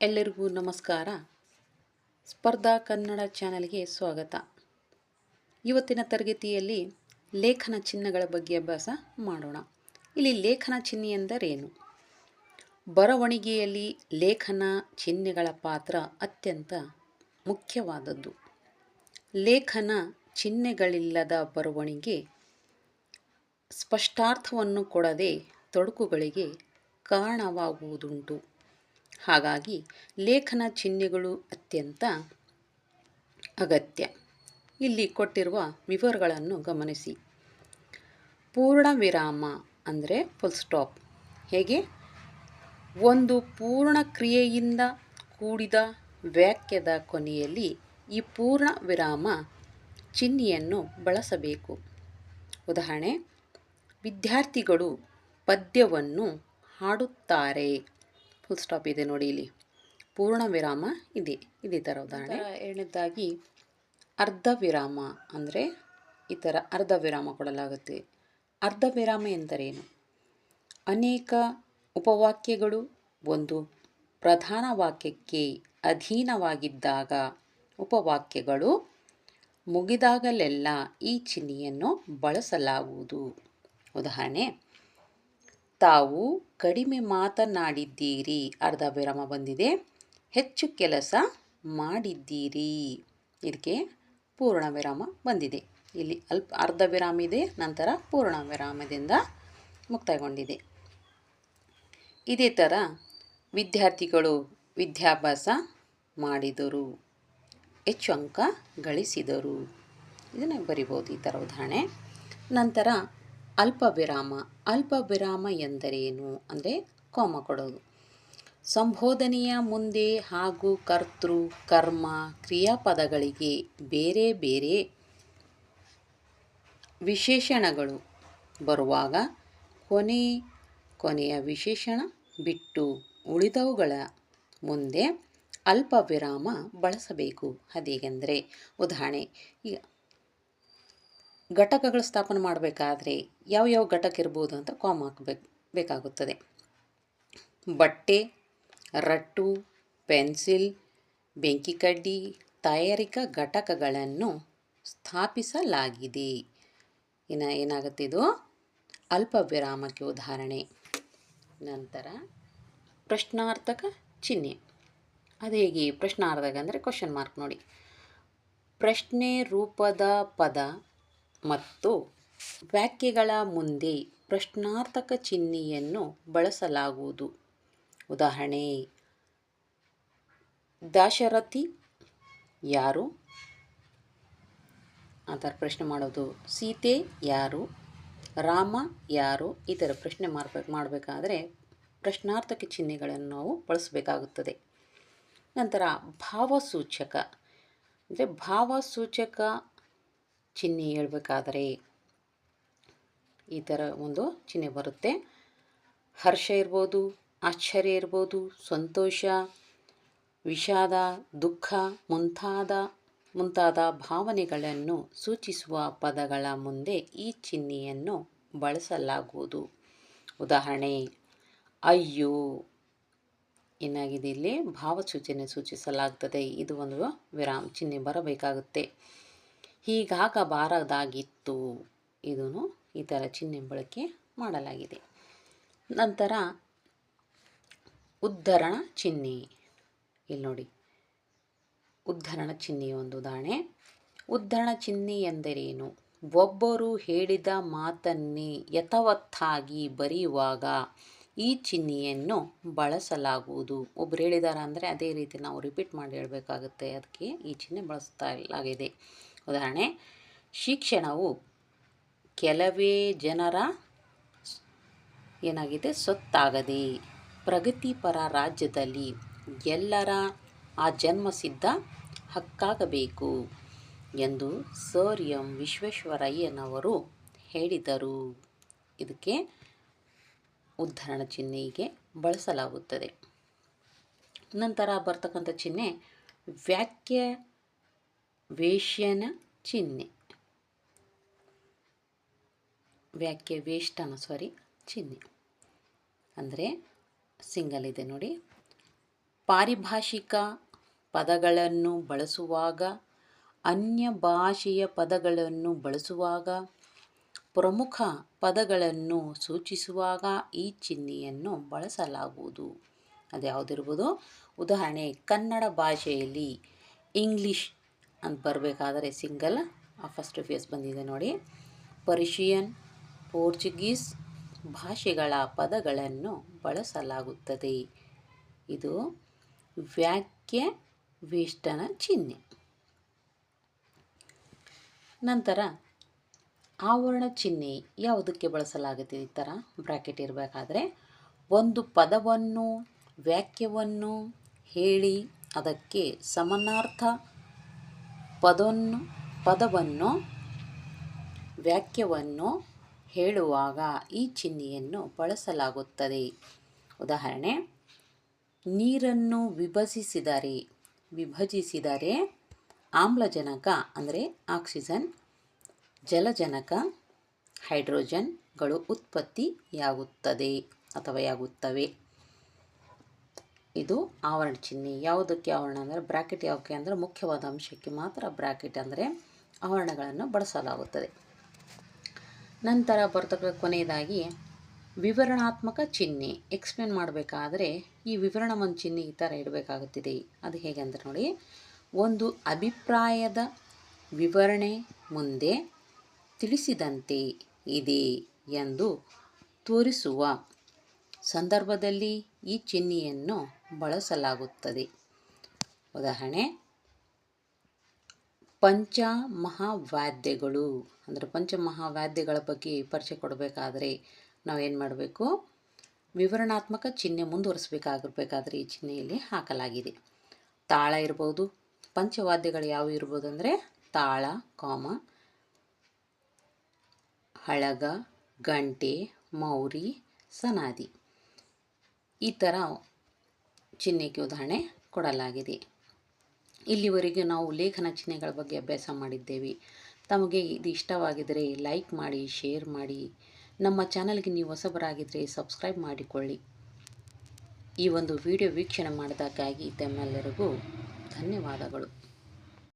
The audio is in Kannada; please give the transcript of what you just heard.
ಎಲ್ಲರಿಗೂ ನಮಸ್ಕಾರ. ಸ್ಪರ್ಧಾ ಕನ್ನಡ ಚಾನೆಲ್ಗೆ ಸ್ವಾಗತ. ಇವತ್ತಿನ ತರಗತಿಯಲ್ಲಿ ಲೇಖನ ಚಿಹ್ನೆಗಳ ಬಗ್ಗೆ ಅಭ್ಯಾಸ ಮಾಡೋಣ. ಇಲ್ಲಿ ಲೇಖನ ಚಿಹ್ನೆ ಎಂದರೇನು? ಬರವಣಿಗೆಯಲ್ಲಿ ಲೇಖನ ಚಿಹ್ನೆಗಳ ಪಾತ್ರ ಅತ್ಯಂತ ಮುಖ್ಯವಾದದ್ದು. ಲೇಖನ ಚಿಹ್ನೆಗಳಿಲ್ಲದ ಬರವಣಿಗೆ ಸ್ಪಷ್ಟಾರ್ಥವನ್ನು ಕೊಡದೆ ತೊಡಕುಗಳಿಗೆ ಕಾರಣವಾಗುವುದುಂಟು. ಹಾಗಾಗಿ ಲೇಖನ ಚಿಹ್ನೆಗಳು ಅತ್ಯಂತ ಅಗತ್ಯ. ಇಲ್ಲಿ ಕೊಟ್ಟಿರುವ ವಿವರಗಳನ್ನು ಗಮನಿಸಿ. ಪೂರ್ಣ ವಿರಾಮ ಅಂದರೆ ಫುಲ್ ಸ್ಟಾಪ್ ಹೇಗೆ? ಒಂದು ಪೂರ್ಣ ಕ್ರಿಯೆಯಿಂದ ಕೂಡಿದ ವಾಕ್ಯದ ಕೊನೆಯಲ್ಲಿ ಈ ಪೂರ್ಣ ವಿರಾಮ ಚಿಹ್ನೆಯನ್ನು ಬಳಸಬೇಕು. ಉದಾಹರಣೆ, ವಿದ್ಯಾರ್ಥಿಗಳು ಪದ್ಯವನ್ನು ಹಾಡುತ್ತಾರೆ. ಫುಲ್ ಸ್ಟಾಪ್ ಇದೆ ನೋಡಿ ಇಲ್ಲಿ. ಪೂರ್ಣ ವಿರಾಮ ಇದೆ. ಇದೇ ಥರ ಉದಾಹರಣೆ. ಎರಡನೇದಾಗಿ ಅರ್ಧ ವಿರಾಮ ಅಂದರೆ ಈ ಥರ ಅರ್ಧ ವಿರಾಮ ಕೊಡಲಾಗುತ್ತೆ. ಅರ್ಧ ವಿರಾಮ ಎಂದರೇನು? ಅನೇಕ ಉಪವಾಕ್ಯಗಳು ಒಂದು ಪ್ರಧಾನ ವಾಕ್ಯಕ್ಕೆ ಅಧೀನವಾಗಿದ್ದಾಗ ಉಪವಾಕ್ಯಗಳು ಮುಗಿದಾಗಲೆಲ್ಲ ಈ ಚಿಹ್ನೆಯನ್ನು ಬಳಸಲಾಗುವುದು. ಉದಾಹರಣೆ ತಾವು ಕಡಿಮೆ ಮಾತನಾಡಿದ್ದೀರಿ. ಅರ್ಧ ವಿರಾಮ ಬಂದಿದೆ. ಹೆಚ್ಚು ಕೆಲಸ ಮಾಡಿದ್ದೀರಿ. ಇದಕ್ಕೆ ಪೂರ್ಣ ವಿರಾಮ ಬಂದಿದೆ. ಇಲ್ಲಿ ಅಲ್ಪ ಅರ್ಧ ವಿರಾಮ ಇದೆ, ನಂತರ ಪೂರ್ಣ ವಿರಾಮದಿಂದ ಮುಕ್ತಾಯಗೊಂಡಿದೆ. ಇದೇ ಥರ ವಿದ್ಯಾರ್ಥಿಗಳು ವಿದ್ಯಾಭ್ಯಾಸ ಮಾಡಿದರು, ಹೆಚ್ಚು ಅಂಕ ಗಳಿಸಿದರು. ಇದನ್ನು ಬರಿಬೋದು ಈ ಥರ ಉದಾಹರಣೆ. ನಂತರ ಅಲ್ಪ ವಿರಾಮ ಅಲ್ಪ ವಿರಾಮ ಎಂದರೇನು? ಅಂದರೆ ಕೋಮ ಕೊಡೋದು. ಸಂಬೋಧನೆಯ ಮುಂದೆ ಹಾಗೂ ಕರ್ತೃ, ಕರ್ಮ, ಕ್ರಿಯಾಪದಗಳಿಗೆ ಬೇರೆ ಬೇರೆ ವಿಶೇಷಣಗಳು. ಬರುವಾಗ ಕೊನೆ, ಕೊನೆಯ ವಿಶೇಷಣ ಬಿಟ್ಟು ಉಳಿದವುಗಳ ಮುಂದೆ ಅಲ್ಪ ವಿರಾಮ ಬಳಸಬೇಕು. ಅದೇಗೆಂದರೆ, ಉದಾಹರಣೆ, ಈಗ ಘಟಕಗಳು ಸ್ಥಾಪನೆ ಮಾಡಬೇಕಾದ್ರೆ ಯಾವ ಯಾವ ಘಟಕ ಇರ್ಬೋದು ಅಂತ ಕಾಮ್ ಹಾಕಬೇಕು, ಬೇಕಾಗುತ್ತದೆ. ಬಟ್ಟೆ, ರಟ್ಟು, ಪೆನ್ಸಿಲ್, ಬೆಂಕಿ ಕಡ್ಡಿ, ತಯಾರಿಕಾ ಘಟಕಗಳನ್ನು ಸ್ಥಾಪಿಸಲಾಗಿದೆ. ಇನ್ನು ಏನಾಗುತ್ತೆ ಇದು? ಅಲ್ಪ ವಿರಾಮಕ್ಕೆ ಉದಾಹರಣೆ. ನಂತರ ಪ್ರಶ್ನಾರ್ಥಕ ಚಿಹ್ನೆ. ಅದು ಹೇಗೆ ಪ್ರಶ್ನಾರ್ಥಕ ಅಂದರೆ ಕ್ವಶನ್ ಮಾರ್ಕ್ ನೋಡಿ. ಪ್ರಶ್ನೆ ರೂಪದ ಪದ ಮತ್ತು ವಾಕ್ಯಗಳ ಮುಂದೆ ಪ್ರಶ್ನಾರ್ಥಕ ಚಿಹ್ನೆಯನ್ನು ಬಳಸಲಾಗುವುದು. ಉದಾಹರಣೆ, ದಾಶರಥಿ ಯಾರು? ಆ ಥರ ಪ್ರಶ್ನೆ ಮಾಡೋದು. ಸೀತೆ ಯಾರು? ರಾಮ ಯಾರು? ಈ ಥರ ಪ್ರಶ್ನೆ ಮಾಡ್ಬೇಕು ಮಾಡಬೇಕಾದ್ರೆ ಪ್ರಶ್ನಾರ್ಥಕ ಚಿಹ್ನೆಗಳನ್ನು ನಾವು ಬಳಸಬೇಕಾಗುತ್ತದೆ. ನಂತರ ಭಾವಸೂಚಕ. ಅಂದರೆ ಭಾವಸೂಚಕ ಚಿಹ್ನೆ ಹೇಳಬೇಕಾದ್ರೆ ಈ ಥರ ಒಂದು ಚಿಹ್ನೆ ಬರುತ್ತೆ. ಹರ್ಷ ಇರ್ಬೋದು, ಆಶ್ಚರ್ಯ ಇರ್ಬೋದು, ಸಂತೋಷ, ವಿಷಾದ, ದುಃಖ ಮುಂತಾದ ಮುಂತಾದ ಭಾವನೆಗಳನ್ನು ಸೂಚಿಸುವ ಪದಗಳ ಮುಂದೆ ಈ ಚಿಹ್ನೆಯನ್ನು ಬಳಸಲಾಗುವುದು. ಉದಾಹರಣೆ, ಅಯ್ಯೋ, ಏನಾಗಿದೆ ಇಲ್ಲಿ? ಭಾವಸೂಚನೆ ಸೂಚಿಸಲಾಗ್ತದೆ. ಇದು ಒಂದು ವಿರಾಮ ಚಿಹ್ನೆ ಬರಬೇಕಾಗುತ್ತೆ. ಹೀಗಾಗಬಾರದಾಗಿತ್ತು. ಇದನ್ನು ಈ ಥರ ಚಿಹ್ನೆ ಬಳಕೆ ಮಾಡಲಾಗಿದೆ. ನಂತರ ಉದ್ಧರಣ ಚಿಹ್ನೆ. ಇಲ್ಲಿ ನೋಡಿ. ಉದ್ಧರಣ ಚಿಹ್ನೆಯ ಒಂದು ಉದಾಹರಣೆ. ಉದ್ಧರಣ ಚಿಹ್ನೆ ಎಂದರೇನು? ಒಬ್ಬರು ಹೇಳಿದ ಮಾತನ್ನೇ ಯಥವತ್ತಾಗಿ ಬರೆಯುವಾಗ ಈ ಚಿಹ್ನೆಯನ್ನು ಬಳಸಲಾಗುವುದು. ಒಬ್ಬರು ಹೇಳಿದಾರ ಅಂದರೆ ಅದೇ ರೀತಿ ನಾವು ರಿಪೀಟ್ ಮಾಡಿ ಹೇಳಬೇಕಾಗುತ್ತೆ. ಅದಕ್ಕೆ ಈ ಚಿಹ್ನೆ ಬಳಸ್ತಾ ಇಲ್ಲಾಗಿದೆ ಉದಾಹರಣೆ, ಶಿಕ್ಷಣವು ಕೆಲವೇ ಜನರ ಏನಾಗಿದೆ? ಸೊತ್ತಾಗದೆ, ಪ್ರಗತಿಪರ ರಾಜ್ಯದಲ್ಲಿ ಎಲ್ಲರ ಆ ಜನ್ಮಸಿದ್ಧ ಹಕ್ಕಾಗಬೇಕು ಎಂದು ಸರ್ ಎಂ ವಿಶ್ವೇಶ್ವರಯ್ಯನವರು ಹೇಳಿದರು. ಇದಕ್ಕೆ ಉದ್ಧರಣ ಚಿಹ್ನೆಗೆ ಬಳಸಲಾಗುತ್ತದೆ. ನಂತರ ಬರ್ತಕ್ಕಂಥ ಚಿಹ್ನೆ ವ್ಯಾಕ್ಯ ವೇಶ್ಯನ ಚಿಹ್ನೆ. ವ್ಯಾಖ್ಯೆ ವೇಷ್ಟನ ಸಾರಿ ಚಿಹ್ನೆ. ಅಂದರೆ ಸಿಂಗಲ್ ಇದೆ ನೋಡಿ. ಪಾರಿಭಾಷಿಕ ಪದಗಳನ್ನು ಬಳಸುವಾಗ, ಅನ್ಯ ಭಾಷೆಯ ಪದಗಳನ್ನು ಬಳಸುವಾಗ, ಪ್ರಮುಖ ಪದಗಳನ್ನು ಸೂಚಿಸುವಾಗ ಈ ಚಿಹ್ನೆಯನ್ನು ಬಳಸಲಾಗುವುದು. ಅದು ಯಾವುದಿರ್ಬೋದು ಉದಾಹರಣೆ, ಕನ್ನಡ ಭಾಷೆಯಲ್ಲಿ ಇಂಗ್ಲೀಷ್ ಅಂತ ಬರಬೇಕಾದರೆ ಸಿಂಗಲ್ ಫಸ್ಟ್ ಫೇಸ್ ಬಂದಿದೆ ನೋಡಿ. ಪರ್ಷಿಯನ್ ಪೋರ್ಚುಗೀಸ್ ಭಾಷೆಗಳ ಪದಗಳನ್ನು ಬಳಸಲಾಗುತ್ತದೆ. ಇದು ವ್ಯಾಕ್ಯ ವೇಷ್ಟನ ಚಿಹ್ನೆ. ನಂತರ ಆವರಣ ಚಿಹ್ನೆ ಯಾವುದಕ್ಕೆ ಬಳಸಲಾಗುತ್ತೆ ಈ ಥರ ಬ್ರ್ಯಾಕೆಟ್ ಇರಬೇಕಾದ್ರೆ ಒಂದು ಪದವನ್ನು ವ್ಯಾಕ್ಯವನ್ನು ಹೇಳಿ ಅದಕ್ಕೆ ಸಮನಾರ್ಥ ಪದವನ್ನು ಪದವನ್ನು ವಾಕ್ಯವನ್ನು ಹೇಳುವಾಗ ಈ ಚಿಹ್ನೆಯನ್ನು ಬಳಸಲಾಗುತ್ತದೆ. ಉದಾಹರಣೆ, ನೀರನ್ನು ವಿಭಜಿಸಿದರೆ ವಿಭಜಿಸಿದರೆ ಆಮ್ಲಜನಕ ಅಂದರೆ ಆಕ್ಸಿಜನ್, ಜಲಜನಕ, ಹೈಡ್ರೋಜನ್ಗಳು ಉತ್ಪತ್ತಿಯಾಗುತ್ತದೆ ಅಥವಾ ಯಾಗುತ್ತವೆ. ಇದು ಆವರಣ ಚಿಹ್ನೆ. ಯಾವುದಕ್ಕೆ ಆವರಣ ಅಂದರೆ ಬ್ರಾಕೆಟ್ ಯಾವಕ್ಕೆ ಅಂದರೆ ಮುಖ್ಯವಾದ ಅಂಶಕ್ಕೆ ಮಾತ್ರ ಬ್ರಾಕೆಟ್ ಅಂದರೆ ಆವರಣಗಳನ್ನು ಬಳಸಲಾಗುತ್ತದೆ. ನಂತರ ಬರ್ತಕ್ಕ ಕೊನೆಯದಾಗಿ ವಿವರಣಾತ್ಮಕ ಚಿಹ್ನೆ. ಎಕ್ಸ್ಪ್ಲೇನ್ ಮಾಡಬೇಕಾದ್ರೆ ಈ ವಿವರಣ ಒಂದು ಚಿಹ್ನೆ ಈ ಥರ ಇಡಬೇಕಾಗುತ್ತಿದೆ. ಅದು ಹೇಗೆ ಅಂದರೆ ನೋಡಿ, ಒಂದು ಅಭಿಪ್ರಾಯದ ವಿವರಣೆ ಮುಂದೆ ತಿಳಿಸಿದಂತೆ ಇದೆ ಎಂದು ತೋರಿಸುವ ಸಂದರ್ಭದಲ್ಲಿ ಈ ಚಿಹ್ನೆಯನ್ನು ಬಳಸಲಾಗುತ್ತದೆ. ಉದಾಹರಣೆ, ಪಂಚಮಹಾವಾದ್ಯಗಳು. ಅಂದರೆ ಪಂಚಮಹಾವಾದ್ಯಗಳ ಬಗ್ಗೆ ಪರಿಚಯ ಕೊಡಬೇಕಾದ್ರೆ ನಾವೇನು ಮಾಡಬೇಕು? ವಿವರಣಾತ್ಮಕ ಚಿಹ್ನೆ ಮುಂದುವರಿಸಬೇಕಾಗಿರ್ಬೇಕಾದ್ರೆ ಈ ಚಿಹ್ನೆಯಲ್ಲಿ ಹಾಕಲಾಗಿದೆ. ತಾಳ ಇರ್ಬೋದು. ಪಂಚವಾದ್ಯಗಳು ಯಾವ ಇರ್ಬೋದು ಅಂದರೆ ತಾಳ, ಕಾಮ, ಹಳಗ, ಗಂಟೆ, ಮೌರಿ, ಸನಾದಿ. ಈ ಥರ ಚಿಹ್ನೆಗೆ ಉದಾಹರಣೆ ಕೊಡಲಾಗಿದೆ. ಇಲ್ಲಿವರೆಗೆ ನಾವು ಲೇಖನ ಚಿಹ್ನೆಗಳ ಬಗ್ಗೆ ಅಭ್ಯಾಸ ಮಾಡಿದ್ದೇವೆ. ತಮಗೆ ಇದು ಇಷ್ಟವಾಗಿದ್ದರೆ ಲೈಕ್ ಮಾಡಿ, ಶೇರ್ ಮಾಡಿ. ನಮ್ಮ ಚಾನಲ್ಗೆ ನೀವು ಹೊಸಬರಾಗಿದ್ದರೆ ಸಬ್ಸ್ಕ್ರೈಬ್ ಮಾಡಿಕೊಳ್ಳಿ. ಈ ಒಂದು ವಿಡಿಯೋ ವೀಕ್ಷಣೆ ಮಾಡಿದಕ್ಕಾಗಿ ತಮ್ಮೆಲ್ಲರಿಗೂ ಧನ್ಯವಾದಗಳು.